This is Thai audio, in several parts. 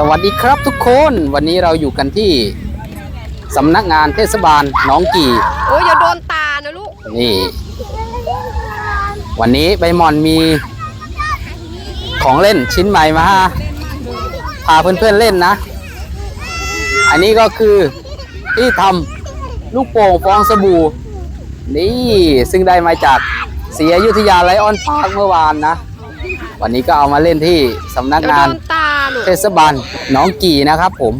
สวัสดีครับทุกคนวันนี้เราอยู่กันที่สำนักงานเทศบาลหน้องกี่โอ้ยอย่าโดนตานะลูกนี่ วันนี้ใบหมอนมีของเล่นชิ้นใหม่มาพาเพื่อนๆเล่นนะ อันนี้ก็คือที่ทำลูกโป่งฟองสบู่ นี่ซึ่งได้มาจากศรีอยุธยาไลออนพาร์คเมื่อวานนะ วันนี้ก็เอามาเล่นที่สำนักเดี๋ยวงาโดนนตาลูกเทศบาลหน้องกี่นะครับผม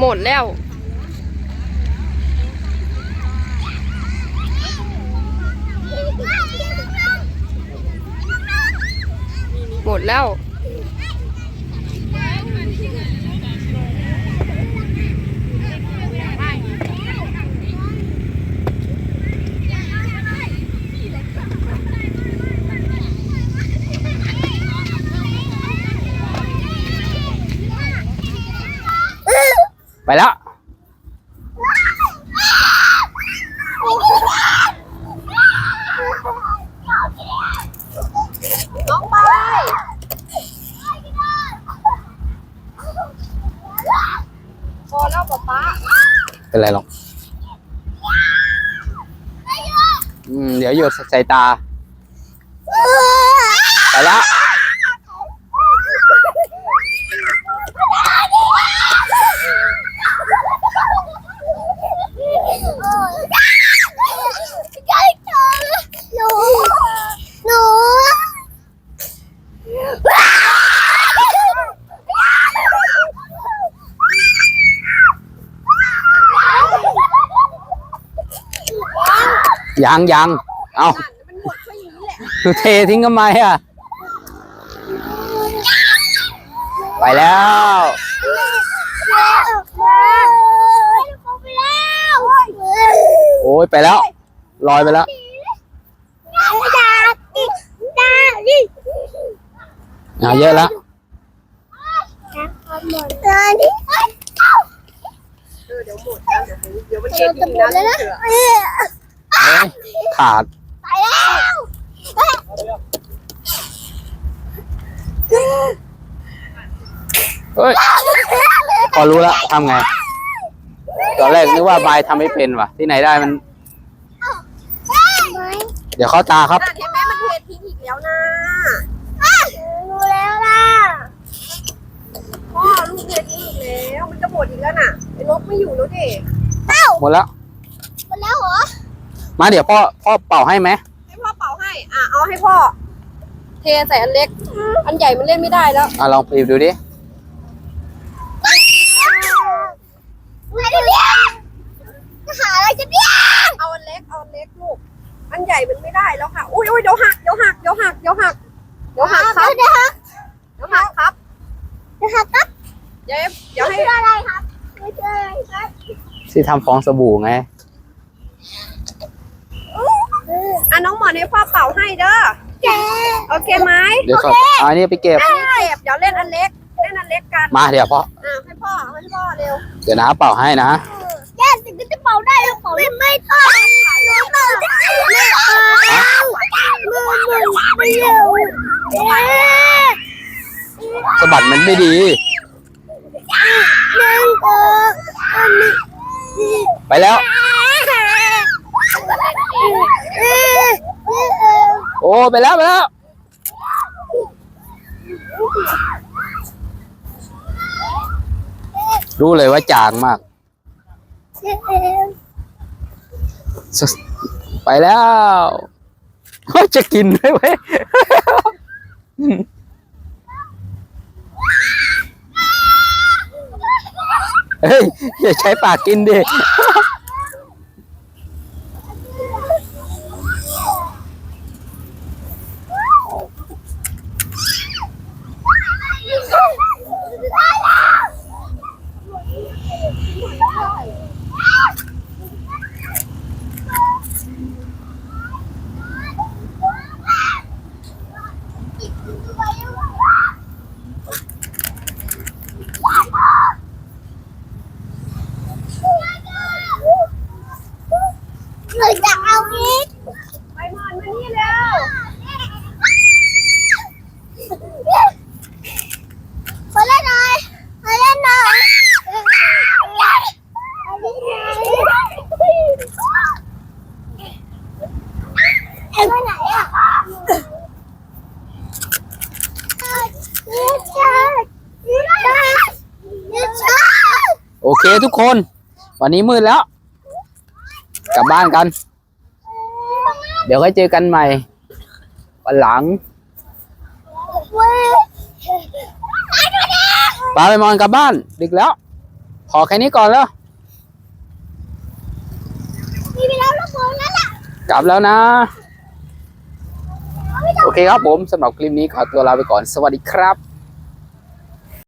หมดแล้ว หมดแล้ว ไปแล้ว น้องไป พอแล้วป๊าป๊าเป็นไรหรอกอืมเดี๋ยวหยุดสายตา ไปแล้ว ยังยังเอามันหมดไปอย่างนี้แหละเททิ้งทำไมอะ ไปแล้ว โอ้ยไปแล้ว ลอยไปแล้ว เอะเยอะแล้ว เดี๋ยวหมดนะเดี๋ยวเดี๋ยวมันเย็นจริงๆนะลูกเสือเอ้ย ขาดเฮ้ย พอรู้แล้วทำไง ตอนแรกนึกว่าบายทำไม่เป็นว่ะ ที่ไหนได้มัน เดี๋ยวเข้าตาครับนั่นเห็นไหมมันเททิ้งอีกแล้วนะรู้แล้วล่ะพ่อลูกเททิ้งอีกแล้ว มันจะหมดอีกแล้วน่ะไอ้ลบไม่อยู่แล้วดิหมดแล้ว หมดแล้วเหรอ มาเดี๋ยวพ่อพ่อเป่าให้ไหมให้พ่อเป่าให้ อะเอาให้พ่อ เทใส่อันเล็ก อันใหญ่มันเล่นไม่ได้แล้ว อะลองปีบดูดิไม่ได้เลี้ยงจะหาอะไรจะเลี้ยงเอาอันเล็กเอาอันเล็กลูก อันใหญ่มันไม่ได้แล้วค่ะ อุ้ยอุ้ยเดี๋ยวหักเดี๋ยวหักเดี๋ยวหักเดี๋ยวหักเดี๋ยวหักครับ เดี๋ยวฮะเดี๋ยวหักครับเดี๋ยวฮะครับเดี๋ยวเดี๋ยวให้ไม่ใช่อะไรครับไม่ใช่อะไรครับที่ทำฟองสบู่ไง อะน้องหมอนให้พ่อเป่าให้เด้อแกโอเคไหมเดี๋ยวเขาเอาอันนี้ไปเก็บนี่เจ็บเดี๋ยวเล่นอันเล็ก เล่นอันเล็กกันมาเดี๋ยวพ่ออะให้พ่อให้พ่อเร็วเดี๋ยวนะเป่าให้นะแกถึงจะเป่าได้หรือเปล่าไม่ไม่ต้องไม่ต้องไม่เอามือมือไม่เอาเอ๊ะสะบัดมันไม่ดีนั่งก่อนอันนี้ไปแล้ว เอ๊ะเอ๊ะ โอ้ไปแล้วไปแล้วรู้เลยว่าจางมาก ไปแล้วจะกินได้ไหมเฮ้ย อย่าใช้ปากกินดิ ไปหอนมานี่เร็วขอเล่นน่อยขอเล่นน่อยไปไล่นนี่ชโอเคทุกคน วันนี้มืดแล้ว กลับบ้านกัน เดี๋ยวค่อยเจอกันใหม่วันหลังปาไปมอนกลับบ้าน ดึกแล้ว ขอแค่นี้ก่อนแล้วมีไปแล้วลูกโป่งนั่นแหละกลับแล้วนะ โอเคครับผมสำหรับคลิปนี้ขอตัวลาไปก่อนสวัสดีครับ